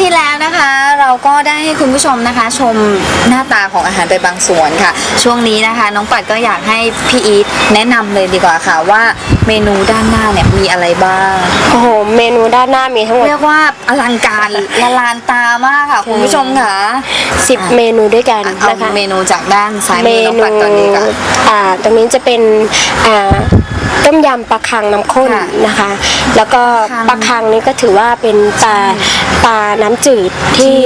ที่แล้วนะคะ เราก็ได้ให้คุณผู้ชมนะคะ ชมหน้าตาของอาหารไปบางส่วนค่ะ ช่วงนี้นะคะ น้องปัดก็อยากให้พี่อีทแนะนำเลยดีกว่าค่ะว่าเมนูด้านหน้าเนี่ยมีอะไรบ้าง โอ้โห เมนูด้านหน้ามีทั้งหมด เรียกว่าอลังการละลานตามากค่ะ คุณผู้ชมค่ะ10 เมนูด้วยกันเอานะคะ เมนูจากด้านซ้ายเมมือน้องนูปัดตอนนี้ก่อน อ่า ตรงนี้จะเป็น อ่า ต้มยำปลาคังน้ำข้นค่ะนะคะ แล้วก็คังปลาคังนี้ก็ถือว่าเป็นปลาปลาน้ำจืดที่ที่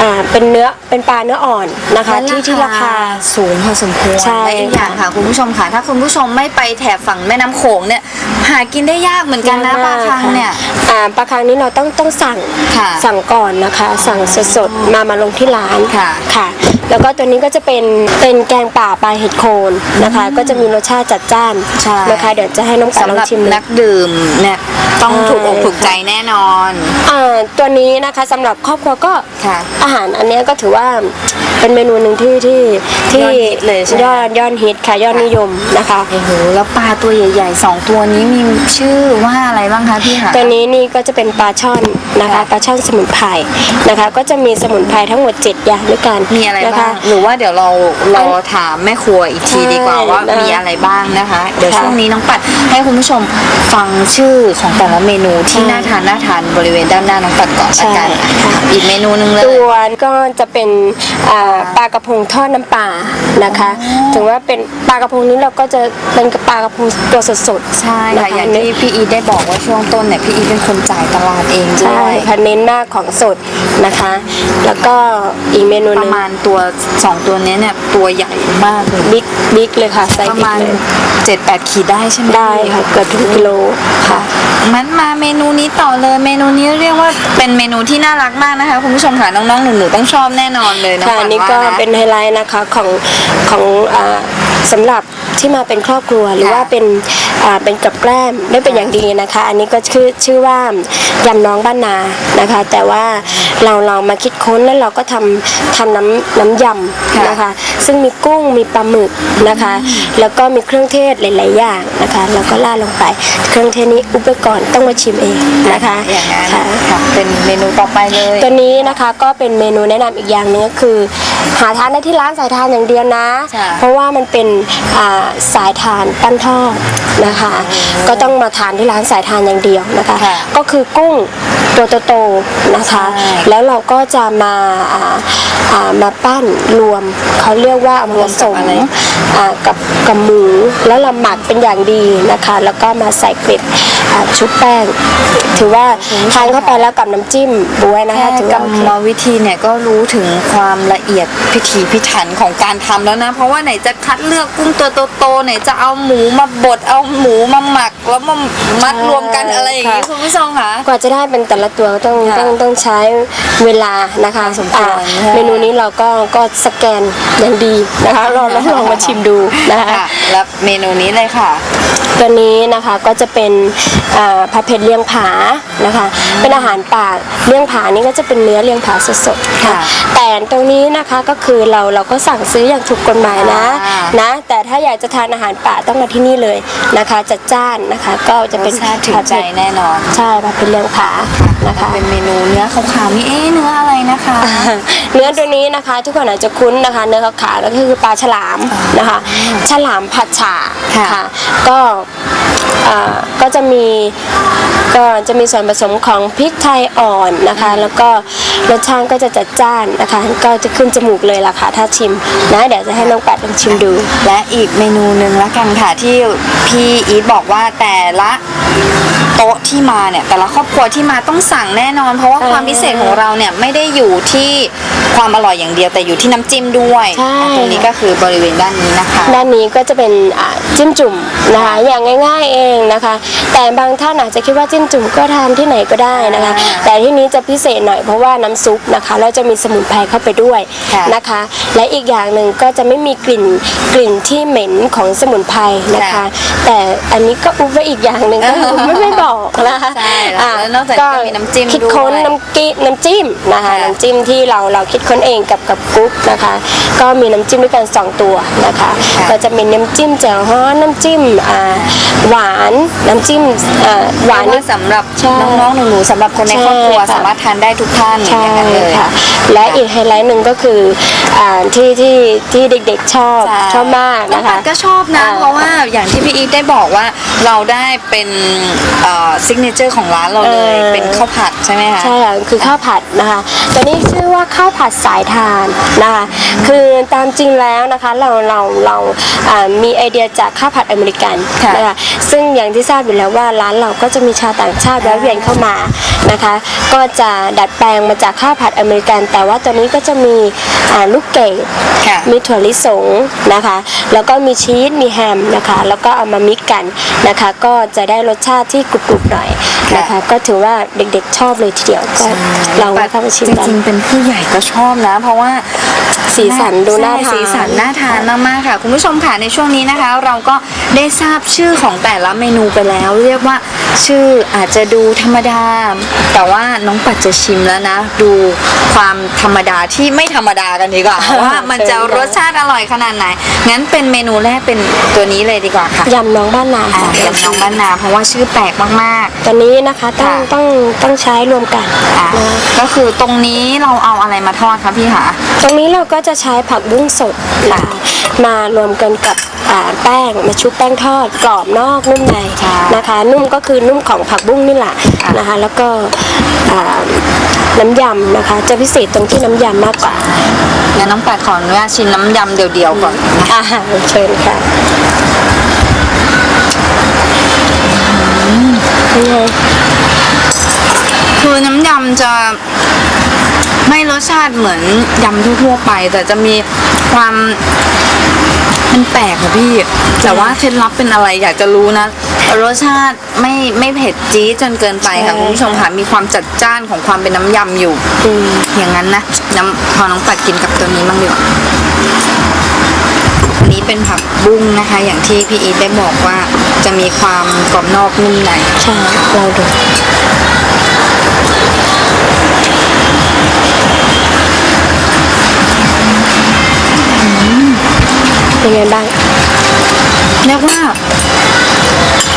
อ่าเป็นเนื้อเป็นปลาเนื้ออ่อนนะคะที่ที่ราคา สูงพอสมควรใช่และอีกอย่างค่ะคุณผู้ชมค่ะ ถ้าคุณผู้ชมไม่ไปแถบฝั่งแม่น้ำโขงเนี่ย หากินได้ยากเหมือนกันนะปลาคังเนี่ย อ่าปลาคังนี้เราต้องต้องสั่งค่ะสั่งก่อนนะคะ สั่งสดๆมามาลงที่ร้านค่ะค่ะ แล้วก็ตัวนี้ก็จะเป็นเป็นแกงป่าปลาเห็ดโคนนะคะ ก็จะมีรสชาติจัดจ้านใช่ นะคะเดี๋ยวจะให้น้องปัดสำลอหงรับชิมนักดื่มเนี่ยต้องใช่ถูกอกถูกใจแน่นอน อ่าตัวนี้นะคะสำหรับครอบครัวก็ ค่ะ อาหารอันเนี้ยก็ถือว่าเป็นเมนูหนึ่งที่ที่ที่ยอดฮิตเลยใช่ไหม ยอดยอดฮิตค่ะยอดนิยมนะคะ โอ้โหแล้วปลาตัวใหญ่ๆสองตัวนี้มีชื่อว่าอะไรบ้างคะพี่คะ ตัวนี้นี่ก็จะเป็นปลาช่อนนะคะค่ะปลาช่อนสมุนไพรนะคะ ก็จะมีสมุนไพรทั้งหมด 7 อย่างด้วยกันมีอะไรนคบ้างหรือว่าเดี๋ยวเรารอถามแม่ครัวอีกทีดีกว่าใช่ว่านะคะมีอะไรบ้างนะคะ เดี๋ยวค่ะช่วงนี้น้องปัดให้คุณผู้ชมฟังชื่อของแต่ละเมนูที่ใช่น่าทานน่าทานบริเวณด้านหน้าน้องปัดก่อนละกันใช่ค่ะอีกเมนูหนึงเลยตัวก็จะเป็นอ่าปลากระพงทอดน้ำปลานะคะ ถึงว่าเป็นปลากระพงนี้เราก็จะเป็นปลากระพงตัวสดๆใช่นค่ะอย่างที่พี่อีทได้บอกว่าช่วงต้นเนี่ยพี่อีทเป็นคนจ่ายตลาดเองด้ใช่วยค่ะเน้นมากของสดนะคะ แล้วก็อีกเมนูปหนึระงมาณตัวสองตัวเนี้ยเนี่ยตัวใหญ่มากเลยบิ๊กบิ๊กเลยค่ะไซปส์ระบิ๊กมาณเลย7-8ขีดได้ใช่ไหมได้พี่ค่ะเกือบถึงกิโลค่ะ มันมาเมนูนี้ต่อเลยเมนูนี้เรียกว่าเป็นเมนูที่น่ารักมากนะคะคุณผู้ชมค่ะน้องๆหนูๆต้องชอบแน่นอนเลยน้องค่ะปัอันนนี้ว่าก็นะเป็นไฮไลท์นะคะของของอ่าสำหรับ ที่มาเป็นครอบครัวหรือค่ะว่าเป็นอ่าเป็นกับแกล้มได้เป็นอย่างดีนะคะ อันนี้ก็ชื่อชื่อว่ายำน้องบ้านนานะคะ แต่ว่าเราเรามาคิดค้นแล้วเราก็ทำทำน้ำน้ำยำนะคะ ซึ่งมีกุ้งมีปลาหมึกนะคะ แล้วก็มีเครื่องเทศหลาย ๆ อย่างนะคะแล้วก็ราดลงไป เครื่องเทศนี้อุบไปก่อนต้องมาชิมเองนะคะอย่างนั้นค่ะค่ะเป็นเมนูต่อไปเลยตัวนี้นะคะก็เป็นเมนูแนะนำอีกอย่างหนึงก็คือ หาทานได้ที่ร้านสายทานอย่างเดียวนะค่ะเพราะว่ามันเป็นอ่าสายทานปั้นทอดนะคะ ก็ต้องมาทานที่ร้านสายทานอย่างเดียวนะคะ ค่ะ ก็คือกุ้ง ตัวโตๆนะคะใช่แล้วเราก็จะมาอ่าอ่ามาปั้นรวมเขาเรียกว่าเอามาผสมอ่ากับกับหมูแล้วเราหมักเป็นอย่างดีนะคะ แล้วก็มาใส่เกล็ดอ่าชุบแป้ง ถือว่าทานเข้าไปแล้วกับน้ำจิ้มบวยนะคะแค่ถือกรว่ารโอเคมวิธีเนี่ยก็รู้ถึงความละเอียดพิถีพิถันของการทำแล้วนะ เพราะว่าไหนจะคัดเลือกกุ้งตัวโตๆไหนจะเอาหมูมาบดเอาหมูมาหมักแล้วมามัดรวมกันอะไรอย่างนี้ค่ะคุณผู้ชมค่ะกว่าจะได้เป็นแต่ละตัวต้องค่ะต้องต้องใช้เวลานะคะพอสมควรอ่าค่ะ เมนูนี้เราก็ก็สแกนอย่างดีนะคะลองลองลองมาชิมดูนะคะ ค่ะแล้วเมนูนี้เลยค่ะ ตัวนี้นะคะก็จะเป็นอ่าผัดเผ็ดเลียงผานะคะ เป็นอาหารป่าเลียงผานี่ก็จะเป็นเนื้อเลียงผาสดๆค่ะค่ะแต่ตรงนี้นะคะก็คือเราเราก็สั่งซื้ออย่างถูกกฎหมายนะอ่านะแต่ถ้าอยากจะทานอาหารป่าต้องมาที่นี่เลยนะคะจัดจ้านนะคะก็จะรเป็สนชาติถึงผัดใจเผ็ดแน่นอน ใช่ผัดเผ็ดเลียงผา นะคะเป็นเมนูเนื้อขาวๆนี่เอ๊ะเนื้ออะไรนะคะ เนื้อตัวนี้นะคะ ทุกคนอาจจะคุ้นนะคะ เนื้อขาวๆก็คือปลาฉลามนะคะ ฉลามผัดฉ่าค่ะ ก็ อ่าก็จะมีก็จะมีส่วนผสมของพริกไทยอ่อนนะคะ แล้วก็รสชาติก็จะจัดจ้านนะคะ ก็จะขึ้นจมูกเลยล่ะค่ะถ้าชิมนะเดี๋ยวจะให้น้องปัดลองชิมดู และอีกเมนูหนึ่งละกันค่ะที่พี่อีทบอกว่าแต่ละโต๊ะที่มาเนี่ยแต่ละครอบครัวที่มาต้องสั่งแน่นอน เพราะว่าเออความพิเศษของเราเนี่ยไม่ได้อยู่ที่ความอร่อยอย่างเดียวแต่อยู่ที่น้ำจิ้มด้วยใช่ อะตรงนี้ก็คือบริเวณด้านนี้นะคะ ด้านนี้ก็จะเป็นอ่าจิ้มจุ่มนะคะ อย่างง่าย ๆ เองนะคะ แต่บางท่านอาจจะคิดว่าจิ้มจุ่มก็ทานที่ไหนก็ได้นะคะอ่าแต่ที่นี้จะพิเศษหน่อยเพราะว่าน้ำซุปนะคะ เราจะมีสมุนไพรเข้าไปด้วยค่ะนะคะ และอีกอย่างหนึ่งก็จะไม่มีกลิ่นกลิ่นที่เหม็นของสมุนไพรนะคะ ค่ะ แต่อันนี้ก็อุบไว้อีกอย่างหนึ่งก็คือไม่ไม่บอกนะคะใช่แล้วแล้วนอกจากนี้ก็มีน้ำจิ้มคิดค้นด้วยน้ำกิน้ำจิ้มนะคะค่ะ น้ำจิ้มที่เราเราคิดค้นเองกับกับกุ๊กนะคะ ก็มีน้ำจิ้มด้วยกันสองตัวนะคะค่ะก็จะมีน้ำจิ้มแจ่วฮ้อนน้ำจิ้มอ่าหวานน้ำำจิ้มเอ่อหวานเรีนี่ยกว่าสำหรับใช่น้องๆหนูๆสำหรับคนในครอบครัวใช่ค่ะ สามารถทานได้ทุกท่านใช่อย่างนั้นเลย ค่ะ และอีกไฮไลท์หนึ่งก็คืออ่าที่ที่ที่เด็กๆชอบใช่ ชอบมากน้องนะปัคะดก็ชอบนะ อ่าเพราะว่าอย่างที่พี่อีทได้บอกว่าเราได้เป็นซิกเนเจอร์ของร้านเราเลย เออเป็นข้าวผัดใช่ไหมคะ ใช่ค่ะคือข้าวผัดนะคะตัวนี้ชื่อว่าข้าวผัดสายทานนะคะคือตามจริงแล้วนะคะเราเราเราอ่ามีไอเดียจากข้าวผัดอเมริกันค่ะนะคะซึ่งอย่างที่ทราบอยู่แล้วว่าร้านเราก็จะมีชาวต่างชาติแวะเวียนเข้ามานะคะ ก็จะดัดแปลงมาจากข้าวผัดอเมริกัน แต่ว่าตัวนี้ก็จะมีอ่าลูกเกดค่ะ มีถั่วลิสงนะคะ แล้วก็มีชีสมีแฮมนะคะ แล้วก็เอามามิกกันนะคะ ก็จะได้รสชาติที่กรุบๆหน่อย นะคะ ก็ถือว่าเด็กๆชอบเลยทีเดียวก็ลองมาเข้ามาชิมจกันริงๆเป็นผู้ใหญ่ก็ชอบนะ เพราะว่าสีสันดูน่าใช่ทานสีสันน่าทานมากๆค่ะ คุณผู้ชมค่ะในช่วงนี้นะคะ เราก็ได้ทราบชื่อของแต่ละเมนูไปแล้ว เรียกว่าชื่ออาจจะดูธรรมดา แต่ว่าน้องปัดจะชิมแล้วนะ ดูความธรรมดาที่ไม่ธรรมดากันดีกว่าว่ามันจะรสชาติอร่อยขนาดไหนงั้นเป็นเมนูแรกเป็นตัวนี้เลยดีกว่าค่ะยำน้องบ้านนาอ่าค่ะยำน้องบ้านนา เพราะว่าชื่อแปลกมากๆตัวนี้นะคะต้องค่ะต้องต้องใช้รวมกันอะนะก็คือตรงนี้เราเอาอะไรมาทอดคะพี่คะ ตรงนี้เราก็จะใช้ผักบุ้งสดนะคะมารวมกันกับอ่าแป้งมาชุบแป้งทอดกรอบนอกนุ่มในใช่นะคะ นุ่มก็คือนุ่มของผักบุ้งนี่แหละค่ะ นะคะ แล้วก็อ่าน้ำยำนะคะ จะพิเศษตรงที่น้ำยำมากกว่างั้นน้องปัดขออนุญาตชิมน้ำยำเดียวๆก่อนนะอ่าเชิญค่ะเป็นไง คือน้ำยำจะไม่รสชาติเหมือนยำทั่วๆไป แต่จะมีความมันแปลกค่ะพี่ แต่ว่าเคล็ดลับเป็นอะไรอยากจะรู้นะ รสชาติไม่ไม่เผ็ดจี๊ดจนเกินไปค่ะคุณผู้ชมค่ะมีความจัดจ้านของความเป็นน้ำยำอยู่อืมอย่างนั้นนะน้ำพอน้องปัดกินกับตัวนี้บ้างดีกว่า อันนี้เป็นผักบุ้งนะคะ อย่างที่พี่อีทได้บอกว่าจะมีความกรอบนอกนุ่มในใช่เราดูเป็นไงบ้างเรียกว่า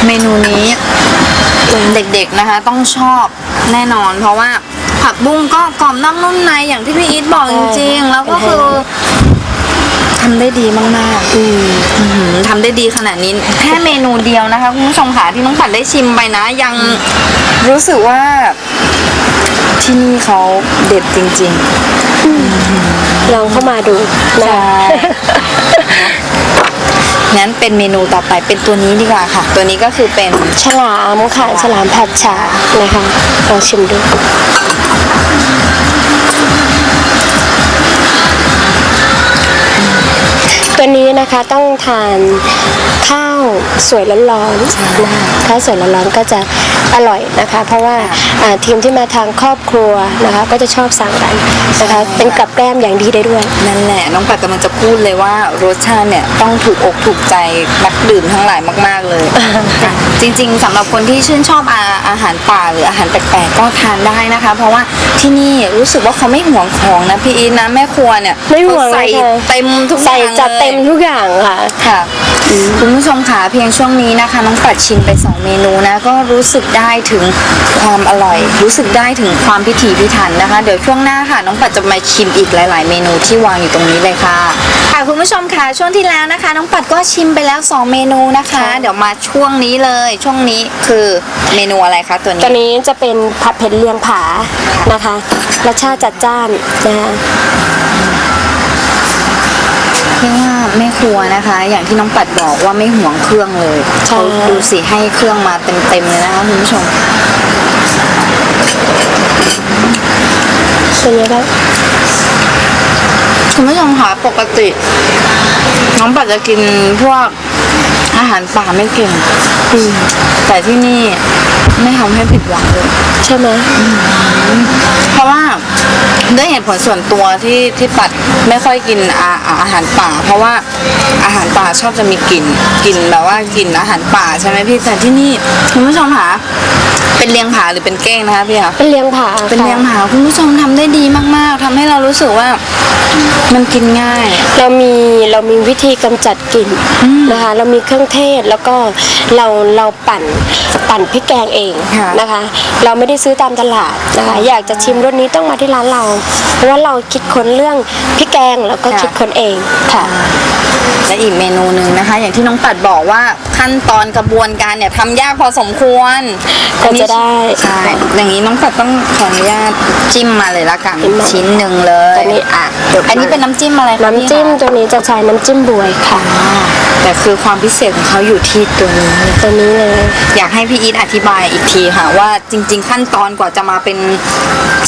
เมนูนี้เด็กๆนะคะ ต้องชอบแน่นอน เพราะว่าผักบุ้งก็กรอบนอกนุ่มในอย่างที่พี่อีทบอกจริงๆ แล้วก็คือ ทำได้ดีมากๆ อืมอื้อหือทำได้ดีขนาดนี้ แค่เมนูเดียวนะคะคุณผู้ชมค่ะที่น้องปัดได้ชิมไปนะ ยังรู้สึกว่าที่นี่เขาเด็ดจริงลองเข้ามาดูๆนะใช่งั้นเป็นเมนูต่อไปเป็นตัวนี้ดีกว่าค่ะ ตัวนี้ก็คือเป็น ฉลามค่ะฉลามผัดฉานะคะลองชิมดู นี้นะคะต้องทานข้าวสวยร้อนๆนะคะข้าวสวยร้อนๆก็จะอร่อยนะคะ เพราะว่าอ่าทีมที่มาทางครอบครัวนะคะ ก็จะชอบสั่งกันนะคะเป็นกับแกล้มอย่างดีได้ด้วย นั่นแหละน้องปัดกำลังจะพูดเลยว่ารสชาติเนี่ยต้องถูกอกถูกใจนักดื่มทั้งหลายมาก ๆเลยค่ะจริงๆสำหรับคนที่ชื่นชอบอาอาหารป่าหรืออาหารแปลกๆก็ทานได้นะคะ เพราะว่าที่นี่รู้สึกว่าเขาไม่ห่วงของนะพี่อีทนะแม่ครัวเนี่ยไม่ห่วงเขาใส่เลยค่ะ เต็มทุกอใส่ย่างจัดลยเต็มทุกอย่างค่ะ ค่ะ คุณผู้ชมค่ะเพียงช่วงนี้นะคะ น้องปัดชิมไป 2 เมนูนะ ก็รู้สึกได้ถึงความอร่อย รู้สึกได้ถึงความพิถีพิถันนะคะ เดี๋ยวช่วงหน้าค่ะ น้องปัดจะมาชิมอีกหลาย ๆ เมนูที่วางอยู่ตรงนี้เลยค่ะ ค่ะคุณผู้ชมค่ะช่วงที่แล้วนะคะ น้องปัดก็ชิมไปแล้ว 2 เมนูนะคะ เดี๋ยวมาช่วงนี้เลย ช่วงนี้คือเมนูอะไรคะตัวตัวนี้นี้จะเป็นผัดเผ็ดเลียงผานะคะรสชาติจัดจ้านนะคะ เรียกว่าแม่ครัวนะคะ อย่างที่น้องปัดบอกว่าไม่ห่วงเครื่องเลยเขาดูสิให้เครื่องมาเต็มๆเลยนะคะคุณผู้ชมเป็นไงบ้างคุณผู้ชมคะปกติ น้องปัดจะกินพวกอาหารป่าไม่เก่งอืมแต่ที่นี่ไม่ทำให้ผิดหวังเลย ใช่ไหมเพราะว่า ด้วยเหตุผลส่วนตัวที่ที่ปัดไม่ค่อยกินอาอาอาหารป่า เพราะว่าอาหารป่าชอบจะมีกลิ่นกลิ่นแบบว่ากลิ่นอาหารป่าใช่ไหมพี่แต่ที่นี่คุณผู้ชมคะเป็นเลียงผาหรือเป็นเก้งนะคะพี่คะเป็นเลี้ยงผาเป็นเลียงค่ะผาคุณผู้ชมทำได้ดีมาก ๆทำให้เรารู้สึกว่ามันกินง่าย เรามีเรามีวิธีกำจัดกลิ่นนะคะเรามีเครื่องเทศแล้วก็เราเราปั่นปั่นพริกแกงเองค่ะนะคะ เราไม่ได้ซื้อตามตลาดนะคะอยากจะชิมรสนี้ต้องมาที่ร้านเรา เพราะว่าเราคิดค้นเรื่องพริกแกงแล้วก็คิดค้นเองค่ะ และอีกเมนูหนึ่งนะคะ อย่างที่น้องปัดบอกว่าขั้นตอนกระบวนการเนี่ยทำยากพอสมควรก็จะได้ใช่อย่างนี้น้องปัดต้องขออนุญาตจิ้มมาเลยละกันจิ้มมา ชิ้นหนึ่งเลยอันนี้อะเดี๋ยวอันนี้เป็นน้ำจิ้มอะไรคะน้ำจิ้มพี่คะตัวนี้จะใช้น้ำจิ้มบวยค่ะแต่คือความพิเศษของเขาอยู่ที่ตัวนี้ ตัวนี้เลยอยากให้พี่อีทอธิบายอีกทีค่ะ ว่าจริง ๆ ขั้นตอนกว่าจะมาเป็น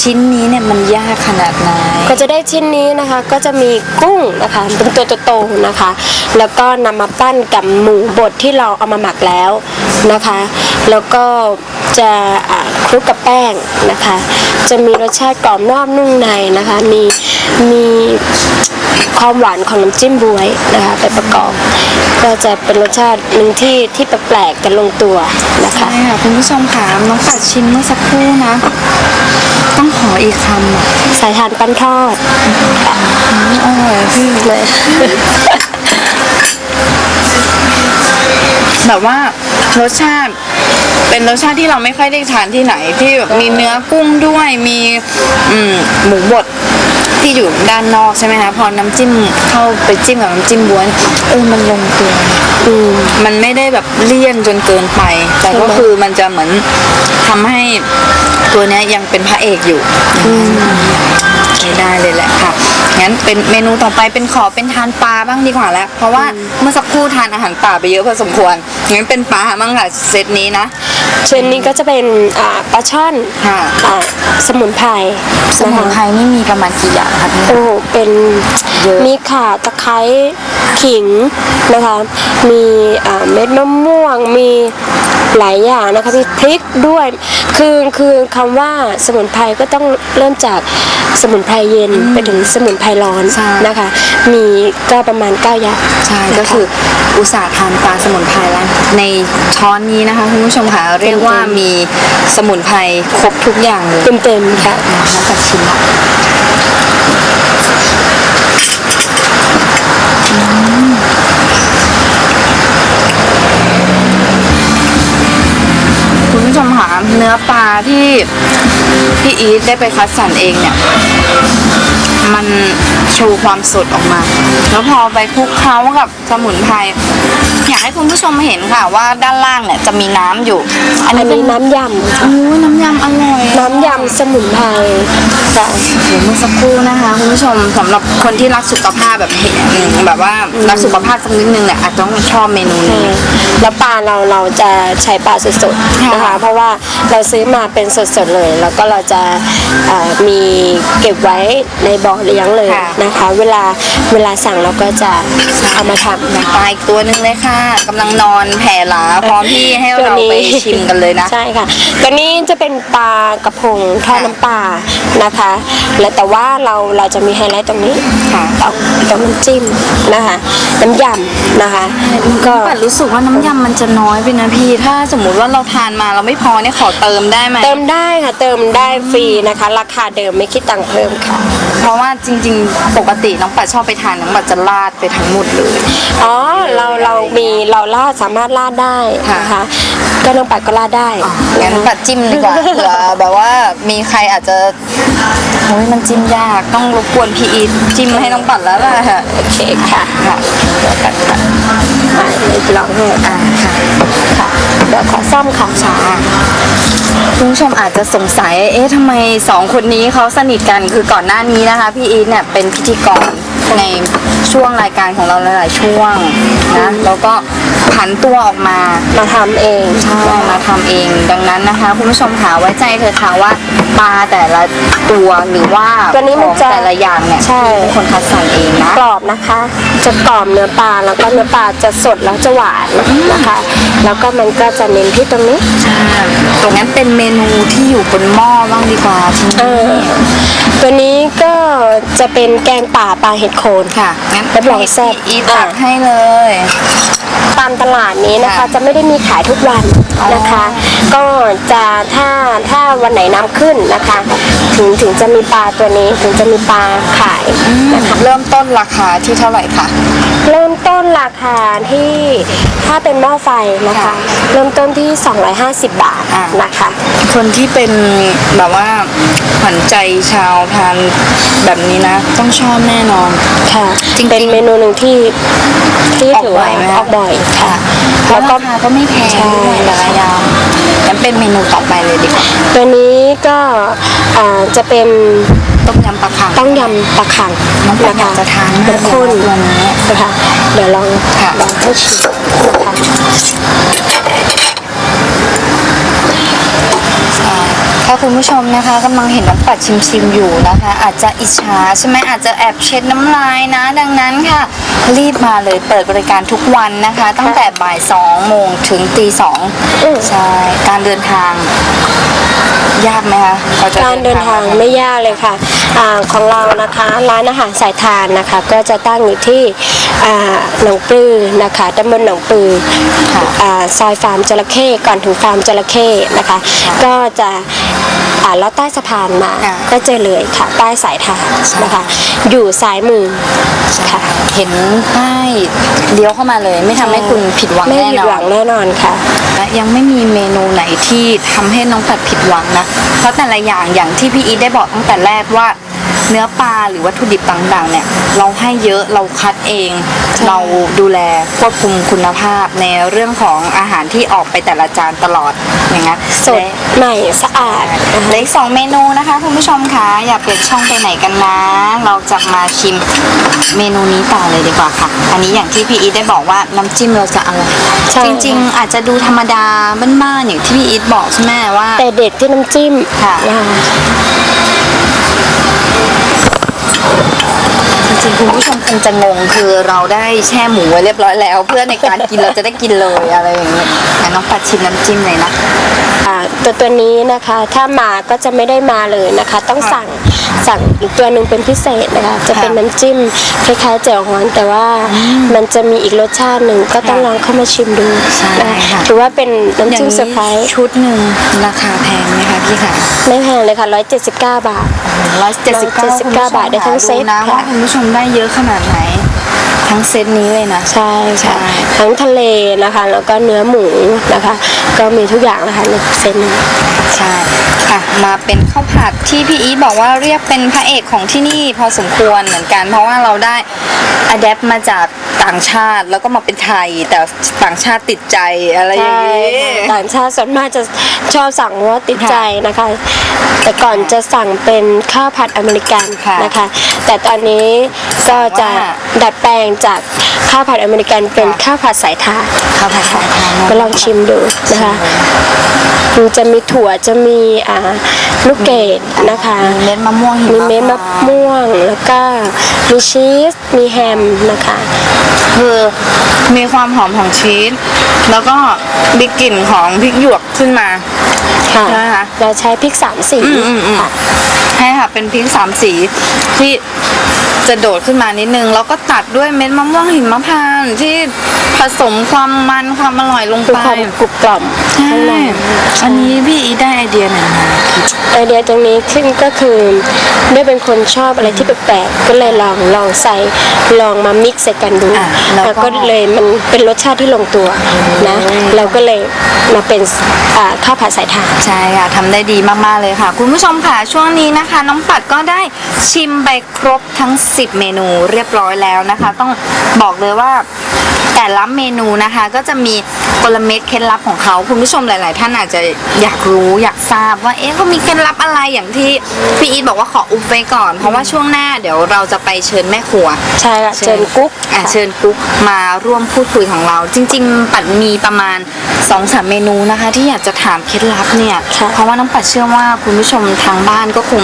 ชิ้นนี้เนี่ยมันยากขนาดไหนก็จะได้ชิ้นนี้นะคะ ก็จะมีกุ้งนะคะเป็นตัวโตๆนะคะแล้วก็นำมาปั้นกับหมูบดที่เราเอามาหมักแล้วนะคะ แล้วก็จะอ่าคลุกกับแป้งนะคะ จะมีรสชาติกรอบนอกนุ่มในนะคะ มีมีความหวานของน้ำจิ้มบวยนะคะไปประกอบ ก็จะเป็นรสชาติหนึ่งที่ที่แปลกๆแต่ลงตัวนะคะใช่ค่ะคุณผู้ชมค่ะน้องปัดชิมเมื่อสักครู่นะ ต้องขออีกคำอะสายทานปั้นทอดอร่อยอะพี่เลย แบบว่ารสชาติ เป็นรสชาติที่เราไม่ค่อยได้ทานที่ไหน ที่แบบมีเนื้อกุ้งด้วยมีอืมหมูบดที่อยู่ด้านนอกใช่ไหมคะพอน้ำจิ้มเข้าไปจิ้มกับน้ำจิ้มบ้วนเออมันลงตัวอืมมันไม่ได้แบบเลี่ยนจนเกินไป แต่ก็คือมันจะเหมือนทำให้ตัวเนี้ยยังเป็นพระเอกอยู่ ใช้ได้เลยแหละค่ะ งั้นเป็นเมนูต่อไปเป็นขอเป็นทานปลาบ้างดีกว่าแล้ว เพราะว่าเมื่อสักครู่ทานอาหารป่าไปเยอะพอสมควร งั้นเป็นปลาบ้างค่ะเซตนี้นะ เช่นนี้ก็จะเป็นอ่าปลาช่อนค่ะอ่าสมุนไพรสมุนไพรนี่มีประมาณกี่อย่างคะพี่ โอ้โหเป็นเยอะ มีข่าตะไคร้ขิงนะคะ มีอ่าเม็ดมะม่วง มี หลายอย่างนะคะมีพริกด้วย คือคือคำว่าสมุนไพรก็ต้องเริ่มจากสมุนไพรเย็นไปถึงสมุนไพรร้อนใช่ นะคะ มีก็ประมาณ9อย่างใช่นะคะก็คืออุตสาห์ทานปลาสมุนไพรแล้วในช้อนนี้นะคะคุณผู้ชมค่ะเรียกว่ามีสมุนไพรครบทุกอย่างเลยเต็มๆค่ะน้องกัดชิมละ เนื้อปลาที่พี่อีทได้ไปคัดสรรเองเนี่ย มันโชว์ความสดออกมา แล้วพอไปคลุกเคล้ากับสมุนไพรอยากให้คุณผู้ชมเห็นค่ะ ว่าด้านล่างเนี่ยจะมีน้ำอยู่ อันอันี้นเป็นนี้น้ำยำโอ้ยน้ำยำอร่อยน้ำยำสมุนไพร ค่ะเดี๋ยวเมื่อสักครู่นะคะคุณผู้ชมสำหรับคนที่รักสุขภาพแบบเห็นแบบว่ารักสุขภาพสักนิดนึงเนี่ยอาจจะต้องชอบเมนูนี้ แล้วปลาเราเราจะใช้ปลาสดๆนะคะค่ะเพราะว่าเราซื้อมาเป็นสดๆเลย แล้วก็เราจะเอ่อมีเก็บไว้ในบ่อเลี้ยงเลยนะคะ เวลาเวลาสั่งเราก็จะเอามาทำนะคะปลาอีกตัวหนึ่งเลยค่ะกำลังนอนแผ่หลาพร้อมที่ให้เราไปชิมกันเลยนะ ใช่ค่ะตัวนี้จะเป็นปลากระพงทอดน้ำปลานะคะและแต่ว่าเราเราจะมีไฮไลท์ตรงนี้ค่ะเอากับน้ำจิ้มนะคะ น้ำยำนะคะ ก็ปัดรู้สึกว่าน้ำยำมันจะน้อยไปนะพี่ ถ้าสมมุติว่าเราทานมาเราไม่พอเนี่ยขอเติมได้ไหมเติมได้ค่ะเติมได้ฟรีนะคะ ราคาเดิมไม่คิดตังค์เพิ่มค่ะ เพราะว่าจริง ๆ ปกติน้องปัดชอบไปทานน้องปัดจะราดไปทั้งหมดเลยอ๋อเราเรามีเราลาดสามารถลาดได้นะคะก็น้องปัดก็ลาดได้งั้นปัดจิ้มดีกว่าเผื่อแบบว่ามีใครอาจจะ โอ้ยมันจิ้มยากต้องรบกวนพี่อีทจิ้มให้น้องปัดแล้วล่ะค่ะโอเคค่ะค่ะเดี๋ยวกันค่ะมาเดี๋ยลองให้อ่าค่ะค่ะเดี๋ยวขอซ่อมขาช้าคุณผู้ชมอาจจะสงสัยเอ๊ะทำไมสองคนนี้เขาสนิทกันคือก่อนหน้านี้นะคะ พี่อีทเนี่ยเป็นพิธีกร ในช่วงรายการของเราหลาย ๆ ช่วงนะแล้วก็ผันตัวออกมามาทำเอง ใช่มาทำเอง ดังนั้นนะคะ คุณผู้ชมค่ะไว้ใจเถอะค่ะว่าปลาแต่ละตัวหรือว่าตัวนี้มันของจะแต่ละอย่างเนี่ยใช่ เป็นคนคัดสรรเองนะ กรอบนะคะ จะกรอบเนื้อปลาแล้วก็เนื้อปลาจะสดแล้วจะหวานนะคะ แล้วก็มันก็จะเน้นที่ตรงนี้ ตรงนั้นเป็นเมนูที่อยู่บนหม้อบ้างดีกว่าทีเอนี้อตัวนี้ก็จะเป็นแกงป่าปลาเห็ดโคนค่ะงั้นรับรองแซ่บพี่อีทตักให้เลย ตามตลาดนี้นะคะค่ะจะไม่ได้มีขายทุกวัน นะคะ ก็จะถ้าถ้าวันไหนน้ำขึ้นนะคะ ถึงถึงจะมีปลาตัวนี้ถึงจะมีปลาขายนะคะเริ่มต้นราคาที่เท่าไหร่คะ เริ่มต้นราคาที่ถ้าเป็นหม้อไฟนะคะ ค่ะ เริ่มต้นที่ 250 บาทอะนะคะ คนที่เป็นแบบว่าขวัญใจชาวทานแบบนี้นะ ต้องชอบแน่นอน ค่ะจริงๆเป็นเมนูหนึ่งที่ที่ออกถือบ่ว่าอยไหมคะ ออกบ่อยค่ะ แล้แล้ววก็ก็ราคาก็ไม่แพงใช่ด้วยแต่ละายาวงั้นเป็นเมนูต่อไปเลยดีกว่าตัวนี้ก็อ่าจะเป็นต้มยำปลาคังต้มยำปลาคังน้องปลาขังจะทานมากเลยน้ำข้นตัวนี้นะคะเดี๋ยวลองค่ะ ลองให้ชิมนะคะ ถ้าคุณผู้ชมนะคะกำลังเห็นน้องปัดชิมชิมๆอยู่นะคะ อาจจะอิจฉาใช่ไหมอาจจะแอบเช็ดน้ำลายนะ ดังนั้นค่ะ รีบมาเลยเปิดบริการทุกวันนะคะ ตั้งแต่บ่าย2โมงถึงตีสองอืมใช่การเดินทาง ยากไหมคะพอจะการเดินทางไม่ยากเลยค่ะอาของเรานะคะร้านอาหารสายทานนะคะ ก็จะตั้งอยู่ที่อ่าหนองปลือนะคะตำบลหนองปลือค่ะอ่าซอยฟาร์มจระเข้ก่อนถึงฟาร์มจระเข้นะคะ ก็จะอ่าลอดใต้สะพานมาค่ะ ก็เจอเลยค่ะป้ายสายทานนะคะ อยู่ซ้ายมือค่ะเห็นป้ายเลี้ยวเข้ามาเลย ไม่ทำให้คุณผิดหวังไม่แน่ผินดอหวันงแน่นอนค่ะ และยังไม่มีเมนูไหนที่ทำให้น้องปัดผิดหวังนะเพราะแต่ละอย่างอย่างที่พี่อีทได้บอกตั้งแต่แรกว่า เนื้อปลาหรือวัตถุดิบต่างๆเนี่ยเราให้เยอะเราคัดเองใช่เราดูแลควบคุมคุณภาพในเรื่องของอาหารที่ออกไปแต่ละจานตลอดอย่างเงี้ยสดใหม่สะอาดนะคะเหลืออีกสองเมนูนะคะคุณผู้ชมคะอย่าเปลี่ยนช่องไปไหนกันนะ เราจะมาชิมเมนูนี้ต่อเลยดีกว่าค่ะ อันนี้อย่างที่พี่อีทได้บอกว่าน้ำจิ้มเราจะอร่อยใช่จริง ๆ อาจจะดูธรรมดาบ้านๆอย่างที่พี่อีทบอกใช่ไหมว่า แต่เด็ดที่น้ำจิ้มค่ะนะคะ จริงๆคุณผู้ชมคงจะงงคือเราได้แช่หมูไว้เรียบร้อยแล้ว เพื่อในการกินเราจะได้กินเลยอะไรอย่างเงี้ยแต่น้องปัดชิมน้ำจิ้มเลยนะ อ่าตัวตัวนี้นะคะถ้ามาก็จะไม่ได้มาเลยนะคะ ต้องค่ะสั่งสั่งอีกตัวหนึ่งเป็นพิเศษนะคะ จะเป็นค่ะน้ำจิ้มคล้ายๆแจ่วฮ้อนแต่ว่ามันจะมีอีกรสชาติหนึ่งก็ต้องค่ะลองเข้ามาชิมดูใช่นะค่ะถือว่าเป็นน้ำอย่างจิ้มนี้เซอร์ไพรส์ชุดหนึ่งราคาแพงไหมคะพี่คะไม่แพงเลยค่ะ179 บาทร้อยเจ็ดสิบเก้า179 บาทได้ทั้งเซตนะค่ะว่าคุณผู้ชมได้เยอะขนาดไหน ทั้งเซตนี้เลยนะ ใช่ค่ะใช่ทั้งทะเลนะคะ แล้วก็เนื้อหมูนะคะ ก็มีทุกอย่างนะคะในเซตนี้ใช่ค่ะมาเป็นข้าวผัดที่พี่อีทบอกว่าเรียกเป็นพระเอกของที่นี่พอสมควรเหมือนกัน เพราะว่าเราได้อัดแอปมาจากต่างชาติแล้วก็มาเป็นไทย แต่ต่างชาติติดใจอะไรอย่างใช่นี้ค่ะต่างชาติส่วนมากจะชอบสั่งเพราะว่าติดค่ะใจนะคะ แต่ก่อนจะสั่งเป็นข้าวผัดอเมริกันค่ะนะคะ แต่ตอนนี้ก็จะว่าดัดแปลงจากข้าวผัดอเมริกันเป็นค่ะข้าวผัดสายทานข้าวผัดสายทานก็ลองชิมดูนะคะมันจะมีถั่วจะมีอ่าลูกเกดนะคะมีเม็ดมะม่วงหิมีมะเม็ดมะม่วงแล้วก็มีชีสมีแฮมนะคะคือมีความหอมของชีสแล้วก็มีกลิ่นของพริกหยวกขึ้นมาค่ะใช่ไหมคะเราใช้พริกสามสีอืมอืมอืมค่ะใช่ค่ะเป็นพริกสามสีที่ จะโดดขึ้นมานิดนึง แล้วก็ตัดด้วยเม็ดมะม่วงหิมพานต์ที่ผสมความมันความอร่อยลงคือไป ความกรุบกร่อม ใช่ข้างในอันนี้พี่อีได้ไอเดียไหนมาคิดไอเดียตรงนี้ขึ้นก็คือได้เป็นคนชอบอะไรที่แปลกๆก็เลยลองลองใส่ลองมามิกซ์ใส่กันดูอะแล้วก็แล้วก็เลยมันเป็นรสชาติที่ลงตัวนะ เราก็เลยมาเป็นอ่าข้าวผัดสายทานใช่ค่ะทำได้ดีมากๆเลยค่ะ คุณผู้ชมค่ะช่วงนี้นะคะ น้องปัดก็ได้ชิมไปครบทั้ง 10 เมนูเรียบร้อยแล้วนะคะ ต้องบอกเลยว่าแต่ละเมนูนะคะก็จะมี กลเม็ดเคล็ดลับของเขาคุณผู้ชมหลาย ๆ ท่านอาจจะอยากรู้อยากทราบว่าเอ๊ะเขามีเคล็ดลับอะไรอย่างที่พี่อีทบอกว่าขออุบไว้ก่อน เพราะว่าช่วงหน้าเดี๋ยวเราจะไปเชิญแม่ครัว ใช่ค่ะเชิญกุ๊กอะเชิญกุ๊กมาร่วมพูดคุยของเรา จริง ๆ ปัดมีประมาณ2อสามเมนูนะคะ ที่อยากจะถามเคล็ดลับเนี่ยค่ะเพราะว่าน้องปัดเชื่อว่าคุณผู้ชมทางบ้านก็คง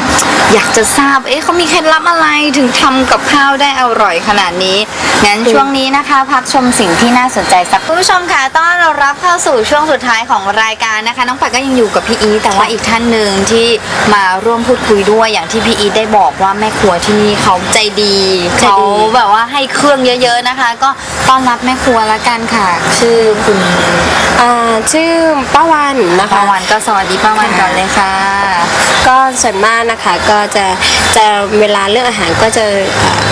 อยากจะทราบเอ๊ะเขามีเคล็ดลับอะไรถึงทำกับข้าวได้อร่อยขนาดนี้งั้นช่วงนี้นะคะ พักชมสิ่งที่น่าสนใจสักคุณผู้ชมค่ะต้อนรับเข้าสู่ช่วงสุดท้ายของรายการนะคะ น้องปัดก็ยังอยู่กับพี่อีทแต่ว่าอีกท่านหนึ่งที่มาร่วมพูดคุยด้วยอย่างที่พี่อีทได้บอกว่าแม่ครัวที่นี่เขาใจดีใจดี เขาแบบว่าให้เครื่องเยอะ ๆนะคะ ก็ต้อนรับแม่ครัวละกันค่ะ ชื่อคุณ อ่าชื่อป้าวันนะคะป้าวันก็สวัสดีป้าวันก่อนเลยค่ะ ก็ส่วนมากนะคะก็จะจะเวลาเรื่องอาหารก็จะเอ่อ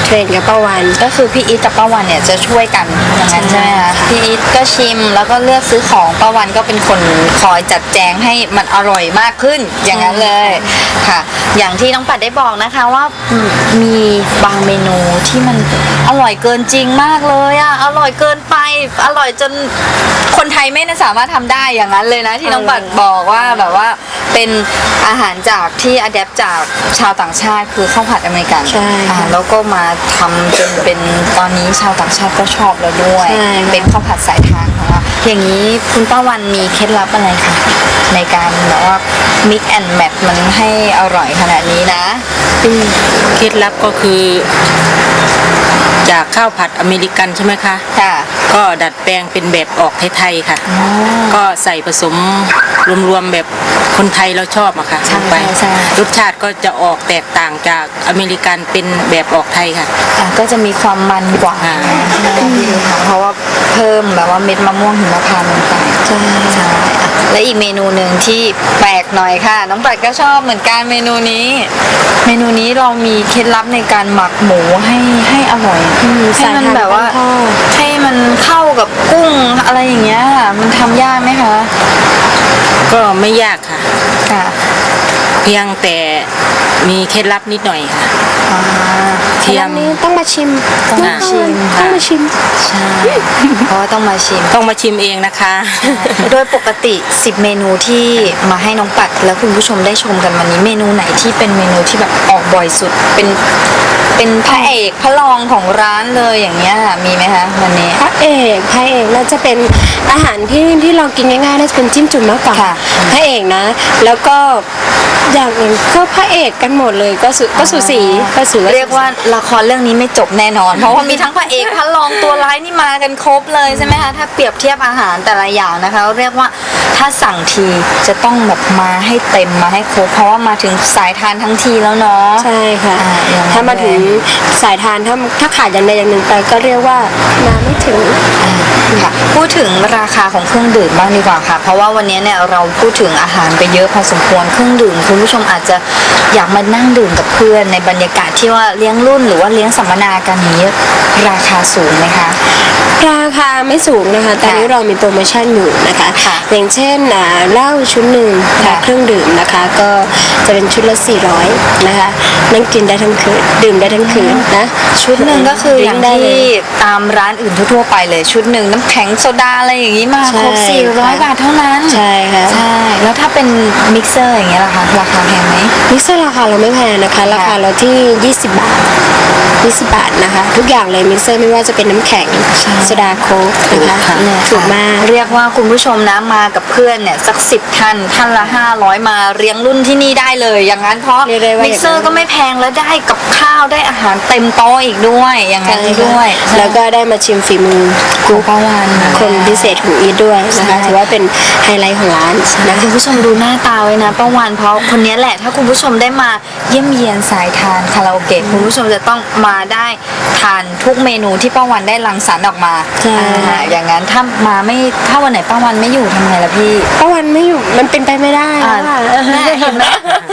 เทรนกับป้าวัน ก็คือพี่อีทกับป้าวันเนี่ยจะช่วยกันอย่างนั้นใช่ไหมคะค่ะพี่อีทก็ชิมแล้วก็เลือกซื้อของป้าวันก็เป็นคนคอยจัดแจงให้มันอร่อยมากขึ้นอย่างนั้นเลยค่ะ อย่างที่น้องปัดได้บอกนะคะว่ามีบางเมนูที่มันอร่อยเกินจริงมากเลยอะอร่อยเกินไปอร่อยจนคนไทยไม่สามารถทำได้อย่างนั้นเลยนะที่น้องปัดบอกว่าแบบว่าเป็นอาหารจากที่อัดแอปจากชาวต่างชาติคือข้าวผัดอเมริกันใช่ค่ะอ่าแล้วก็มาทำจนเป็นตอนนี้ชาวต่างชาติก็ชอบแล้วด้วย ใช่ค่ะเป็นข้าวผัดสายทางของเราอย่างนี้คุณป้าวันมีเคล็ดลับอะไรคะในการแบบว่า mix and match มันให้อร่อยขนาดนี้นะ เคล็ดลับก็คือ จากข้าวผัดอเมริกันใช่ไหมคะ ค่ะ ก็ดัดแปลงเป็นแบบออกไทยๆค่ะ ก็ใส่ผสมรวมๆแบบคนไทยเราชอบอะค่ะใช่ลงไปใช่รสชาติก็จะออกแตกต่างจากอเมริกันเป็นแบบออกไทยค่ะ อะก็จะมีความมันกว่าอ่า ใช่ไหมพี่ค่ะเพราะว่าเพิ่มแบบว่าเม็ดมะม่วงหิมพานต์ลงไปใช่ใช่อะและอีกเมนูหนึ่งที่แปลกหน่อยค่ะ น้องปัดก็ชอบเหมือนกันเมนูนี้ เมนูนี้เรามีเคล็ดลับในการหมักหมูให้ให้อร่อยให้มันแบบว่าทอดให้มันเข้ากับกุ้งอะไรอย่างเงี้ยค่ะมันทำยากไหมคะก็ไม่ยากค่ะ ค่ะ เพียงแต่มีเคล็ดลับนิดหน่อยค่ะอ่าเทียร้ามนนี้ต้องมาชิมต้องมาชิม ต้องมาชิมใช่เพราะว่าต้องมาชิม ต้องมาชิมเองนะคะ โดยปกติ 10 เมนูที่มาให้น้องปัดและคุณผู้ชมได้ชมกันวันนี้เมนูไหนที่เป็นเมนูที่แบบออกบ่อยสุด เป็นเป็นพระเอกพระรองของร้านเลยอย่างเงี้ยค่ะมีไหมคะวันนี้ พระเอกพระเอกน่าจะเป็นอาหารที่ที่เรากินง่ายๆน่าจะเป็นจิ้มจุ่มมากกว่าค่ะ พระเอกนะ แล้วก็อย่างอื่นก็พระเอกกันหมดเลยก็สุก็สูสีก็สูเรียกว่าละครเรื่องนี้ไม่จบแน่นอน เพราะว่ามีทั้งพระเอกพระรองตัวร้ายนี่มากันครบเลยใช่ไหมคะถ้าเปรียบเทียบอาหารแต่ละอย่างนะคะ เรียกว่าถ้าสั่งทีจะต้องแบบมาให้เต็มมาให้ครบเพราะว่ามาถึงสายทานทั้งทีแล้วเนาะใช่ค่ะอ่าอย่างนั้นถ้ามาถึงเลยสายทานถ้าถ้าขาดอย่างใดอย่างหนึ่งไปก็เรียกว่ามาไม่ถึงค่ะ พูดถึงราคาของเครื่องดื่มบ้างดีกว่าค่ะ เพราะว่าวันนี้เนี่ยเราพูดถึงอาหารไปเยอะพอสมควรเครื่องดื่มคุณผู้ชมอาจจะอยากมานั่งดื่มกับเพื่อนในบรรยากาศที่ว่าเลี้ยงรุ่นหรือว่าเลี้ยงสัมมนากันอย่างนี้ราคาสูงไหมคะ ราคาไม่สูงนะคะตอนนี้เรามีโปรโมชั่นอยู่นะคะค่ะอย่างเช่นอ่าเหล้าชุดหนึ่งค่ะเครื่องดื่มนะคะ ก็จะเป็นชุดละ 400 นะคะนั่งกินได้ทั้งคืนดื่มได้ทั้งคืนนะชุดหนึ่งก็คืออย่างดื่มได้เลที่ยตามร้านอื่นทั่วๆไปเลยชุดหนึ่งน้ำแข็งโซดาอะไรอย่างนี้มาครบใช่ค่ะ400บาทเท่านั้น ใช่ค่ะใช่แล้วถ้าเป็นมิกเซอร์อย่างเงี้ยล่ะคะราคาแพงไหมมิกเซอร์ราคาเราไม่แพงนะคะ ราคาเราที่ 20 บาท 20 บาทนะคะ ทุกอย่างเลยมิกเซอร์ไม่ว่าจะเป็นน้ำแข็งโซดาโค้กนะคะเนี่ยถูกมากเรียกว่าคุณผู้ชมนะมากับเพื่อนเนี่ยสักสิบท่านท่านละ 500 มาเลี้ยงรุ่นที่นี่ได้เลย อย่างนั้นเพราะเรียกได้ว่ามิกเซอร์ก็ไม่แพงแล้วได้กับข้าวได้อาหารเต็มโต๊ะอีกด้วยอย่างนั้นด้วย แล้วก็ได้มาชิมฝีมือกูป้าวันคนพิเศษของอีทด้วยนะใช่คะถือว่าเป็นไฮไลท์ของร้านนะคุณผู้ชมดูหน้าตาไว้นะป้าวันเพราะคนนี้แหละ ถ้าคุณผู้ชมได้มาเยี่ยมเยียนสายทานคาราโอเกะคุณผู้ชมจะต้องมาได้ทานทุกเมนูที่ป้าวันได้รังสรรค์ออกมาใช่อ่าอย่างนั้นถ้ามาไม่ถ้าวันไหนป้าวันไม่อยู่ทำไงล่ะพี่ป้าวันไม่อยู่มันเป็นไปไม่ได้อ่าแล้วอะแม่เห็นไหม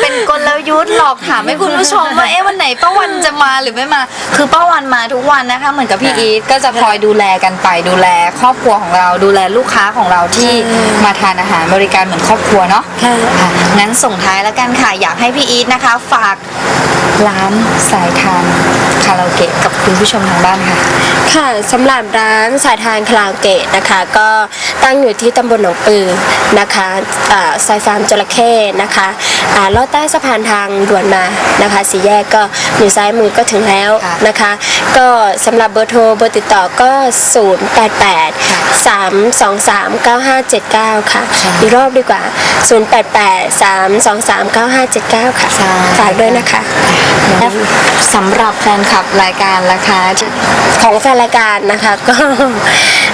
เป็นกลยุทธ์หลอกถามให้คุณผู้ชมว่าเอ๊ะวันไหนป้าวันจะมาหรือไม่มา คือป้าวันมาทุกวันนะคะ เหมือนกับพี่อีทก็จะคอยดูแลกันไปดูแลครอบครัวของเราดูแลลูกค้าของเราที่มาทานอาหารบริการเหมือนครอบครัวเนาะค่ะค่ะงั้นส่งท้ายแล้วกันค่ะอยากให้พี่อีทนะคะ ฝากร้านสายทานคาราโอเกะกับคุณผู้ชมทางบ้านค่ะ ค่ะสำหรับร้านสายทานคาราโอเกะนะคะ ก็ตั้งอยู่ที่ตำบลหนองปือนะคะอ่าซอยฟาร์มจระเข้นะคะอ่าลอดใต้สะพานทางด่วนมานะคะสี่แยกก็อยู่ซ้ายมือก็ถึงแล้วค่ะนะคะ ก็สำหรับเบอร์โทรเบอร์ติดต่อก็088ค่ะ323 9579ค่ะค่ะ อีกรอบดีกว่า 088 323 9579 ค่ะใช่ฝากด้วยนะคะและสำหรับแฟนคลับรายการราคาของแฟนรายการนะคะก็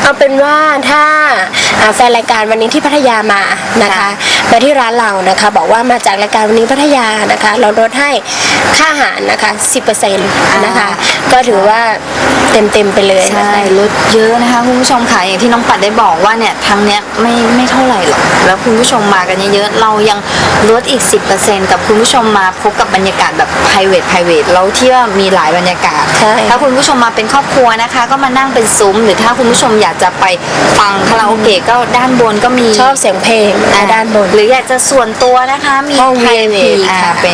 เอาเป็นว่าถ้าอ่าแฟนรายการวันนี้ที่พัทยามานะคะมาที่ร้านเรานะคะบอกว่ามาจากรายการวันนี้พัทยานะคะ เราลดให้ค่าอาหารนะคะ 10%นะคะ ก็ถือว่าเต็มเต็มๆไปเลยนะใช่คะลดเยอะนะคะคุณผู้ชมค่ะอย่างที่น้องปัดได้บอกว่าเนี่ยทั้งเนี้ยไม่ไม่เท่าไหร่หรอกแล้วคุณผู้ชมมากันเยอะๆเรายังลดอีก 10%กับคุณผู้ชมมาพบกับบรรยากาศแบบ private private แล้วที่ว่ามีหลายบรรยากาศ ใช่ ถ้าคุณผู้ชมมาเป็นครอบครัวนะคะ ก็มานั่งเป็นซุ้ม หรือถ้าคุณผู้ชมอยากจะไปฟังคาราโอเกะก็ด้านบนก็มีชอบเสียงเพลงอ่นะด้านบน หรืออยากจะส่วนตัวนะคะมี ห้อง private VIP อ่าค่ะ ไป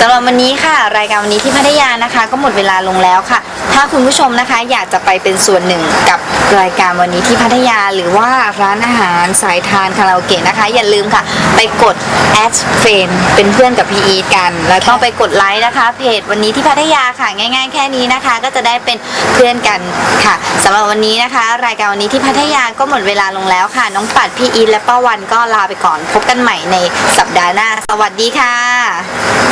สำหรับวันนี้ค่ะ รายการวันนี้ที่พัทยานะคะ ก็หมดเวลาลงแล้วค่ะ ถ้าคุณผู้ชมนะคะอยากจะไปเป็นส่วนหนึ่งกับรายการวันนี้ที่พัทยาหรือว่าร้านอาหารสายทานคาราโอเกะนะคะ อย่าลืมค่ะ ไปกดแอดเฟนเป็นเพื่อนกับพี่อีทกัน แล้วก็ไปกดไลค์นะคะ เพจวันนี้ที่พัทยาค่ะง่าย ๆ แค่นี้นะคะ ก็จะได้เป็นเพื่อนกันค่ะสำหรับวันนี้นะคะ รายการวันนี้ที่พัทยาก็หมดเวลาลงแล้วค่ะ น้องปัดพี่อีทและป้าวันก็ลาไปก่อนพบกันใหม่ในสัปดาห์หน้า สวัสดีค่ะ